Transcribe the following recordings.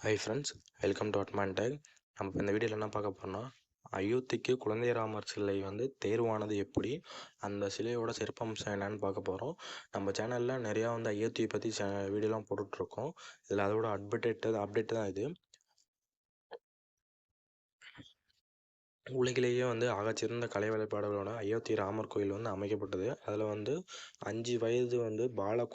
Hi friends welcome to அட்மான் டேக் நம்ம இப்போ இந்த வீடியோவில் என்ன பார்க்க போகிறோம்னா அயோத்திக்கு குழந்தை ராமர் சிலை வந்து தேர்வானது எப்படி அந்த சிலையோட சிறப்பம்சம் என்னன்னு பார்க்க போகிறோம் நம்ம சேனலில் நிறையா வந்து அயோத்தியை பற்றி சே வீடியோலாம் போட்டுட்ருக்கோம் இதில் அதோட அப்டேட்டு அப்டேட் தான் இது. உலகிலேயே வந்து ஆகச்சிறந்த கலை வேலைப்பாடுகளோட அயோத்தி ராமர் கோயில் வந்து அமைக்கப்பட்டது. அதில் வந்து அஞ்சு வயது வந்து பால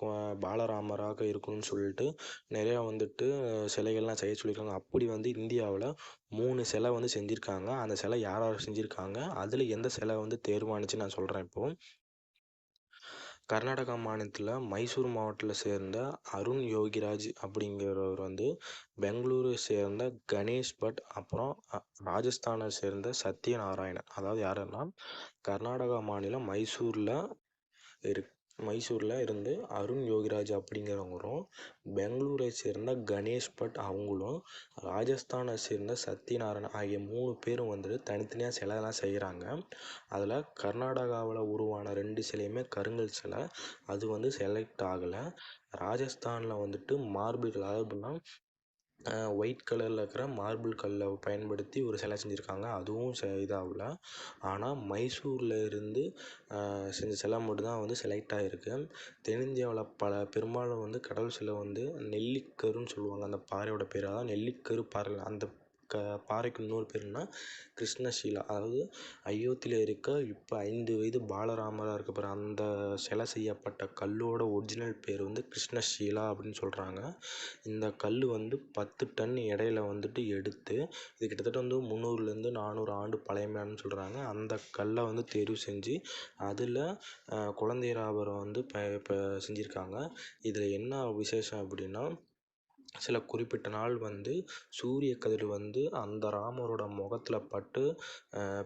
பாலராமராக இருக்கணும்னு சொல்லிட்டு நிறையா வந்துட்டு சிலைகள்லாம் செய்ய சொல்லியிருக்காங்க. அப்படி வந்து இந்தியாவில் மூணு சிலை வந்து செஞ்சுருக்காங்க. அந்த சிலை யார் யார் செஞ்சுருக்காங்க? அதில் எந்த சிலை வந்து தேர்வானுச்சு நான் சொல்கிறேன் இப்போது கர்நாடகா மாநிலத்தில் மைசூர் மாவட்டத்தில் சேர்ந்த அருண் யோகிராஜ் அப்படிங்கிறவர் வந்து பெங்களூரை சேர்ந்த கணேஷ் பட் அப்புறம் ராஜஸ்தானை சேர்ந்த சத்யநாராயணன். அதாவது யாருன்னா கர்நாடகா மாநிலம் மைசூரில் இருக் மைசூரில் இருந்து அருண் யோகிராஜ் அப்படிங்கிறவங்களும் பெங்களூரை சேர்ந்த கணேஷ் பட் அவங்களும் ராஜஸ்தானை சேர்ந்த சத்யநாராயணன் ஆகிய மூணு பேரும் வந்துட்டு தனித்தனியாக சிலைலாம் செய்கிறாங்க அதில் கர்நாடகாவில் உருவான ரெண்டு சிலையுமே கருங்கல் சிலை. அது வந்து செலக்ட் ஆகலை. ராஜஸ்தானில் வந்துட்டு மார்பிள் அதாவது எப்படின்னா ஒயிட் கலரில் இருக்கிற மார்பிள் கல்லை பயன்படுத்தி ஒரு சிலை செஞ்சுருக்காங்க. அதுவும் செ இதாகல ஆனால் மைசூரில் இருந்து செஞ்ச சிலை மட்டும்தான் வந்து செலக்ட் ஆகிருக்கு தென்னிந்தியாவில் பல பெரும்பாலும் வந்து கடவுள் சிலை வந்து நெல்லிக்கருன்னு சொல்லுவாங்க. அந்த பாறையோட பேர் தான் நெல்லிக்கரு பாறை. அந்த க பாறைக்கு இன்னொரு பேர் என்ன கிருஷ்ணஷீலா அதாவது அயோத்தியில் இருக்க இப்போ ஐந்து வயது பாலராமராக இருக்க பாரு அந்த சிலை செய்யப்பட்ட கல்லோட ஒரிஜினல் பேர் வந்து கிருஷ்ணசீலா அப்படின்னு சொல்கிறாங்க இந்த கல் வந்து பத்து டன் எடையில் வந்துட்டு எடுத்து இது கிட்டத்தட்ட வந்து முந்நூறுலேருந்து நானூறு ஆண்டு பழையமையானு சொல்கிறாங்க அந்த கல்லை வந்து தெரிவு செஞ்சு அதில் குழந்தை வந்து ப இப்போ செஞ்சுருக்காங்க. இதில் என்ன விசேஷம் அப்படின்னா சில குறிப்பிட்ட நாள் வந்து சூரிய கதிர் வந்து அந்த ராமரோட முகத்தில் பட்டு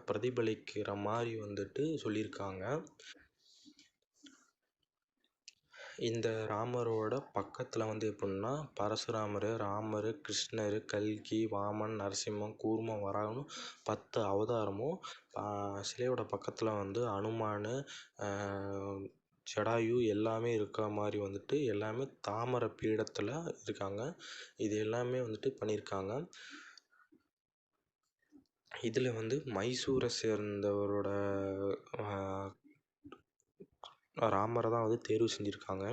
பிரதிபலிக்கிற மாதிரி வந்துட்டு சொல்லியிருக்காங்க. இந்த ராமரோட பக்கத்தில் வந்து எப்படின்னா பரசுராமர் ராமர் கிருஷ்ணர் கல்கி வாமன் நரசிம்மம் கூர்மம் வராகன்னு பத்து அவதாரமும் சிலையோட பக்கத்தில் வந்து அனுமான் ஜடாயு எல்லாமே இருக்கா மாதிரி வந்துட்டு எல்லாமே தாமரை பீடத்தில் இருக்காங்க. இது எல்லாமே வந்துட்டு பண்ணியிருக்காங்க இதில் வந்து மைசூரை சேர்ந்தவரோட ராமரை தான் வந்து தேர்வு செஞ்சுருக்காங்க.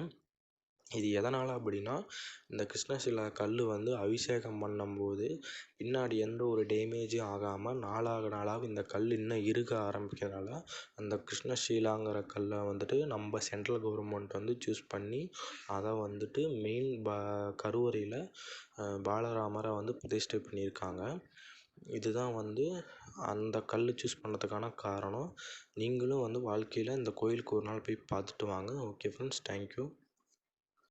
இது எதனால் அப்படின்னா இந்த கிருஷ்ணசிலா கல் வந்து அபிஷேகம் பண்ணும்போது பின்னாடி எந்த ஒரு டேமேஜும் ஆகாமல் நாளாக நாளாக இந்த கல் இன்னும் இருக ஆரம்பிக்கிறனால அந்த கிருஷ்ணசீலாங்கிற கல்லை வந்துட்டு நம்ம சென்ட்ரல் கவர்மெண்ட் வந்து சூஸ் பண்ணி அதை வந்துட்டு மெயின் ப கருவறையில் பாலராமரை வந்து பிரதிஷ்டை பண்ணியிருக்காங்க. இதுதான் வந்து அந்த கல் சூஸ் பண்ணதுக்கான காரணம். நீங்களும் வந்து வாழ்க்கையில் இந்த கோயிலுக்கு ஒரு நாள் போய் பார்த்துட்டு வாங்க. Okay friends thank you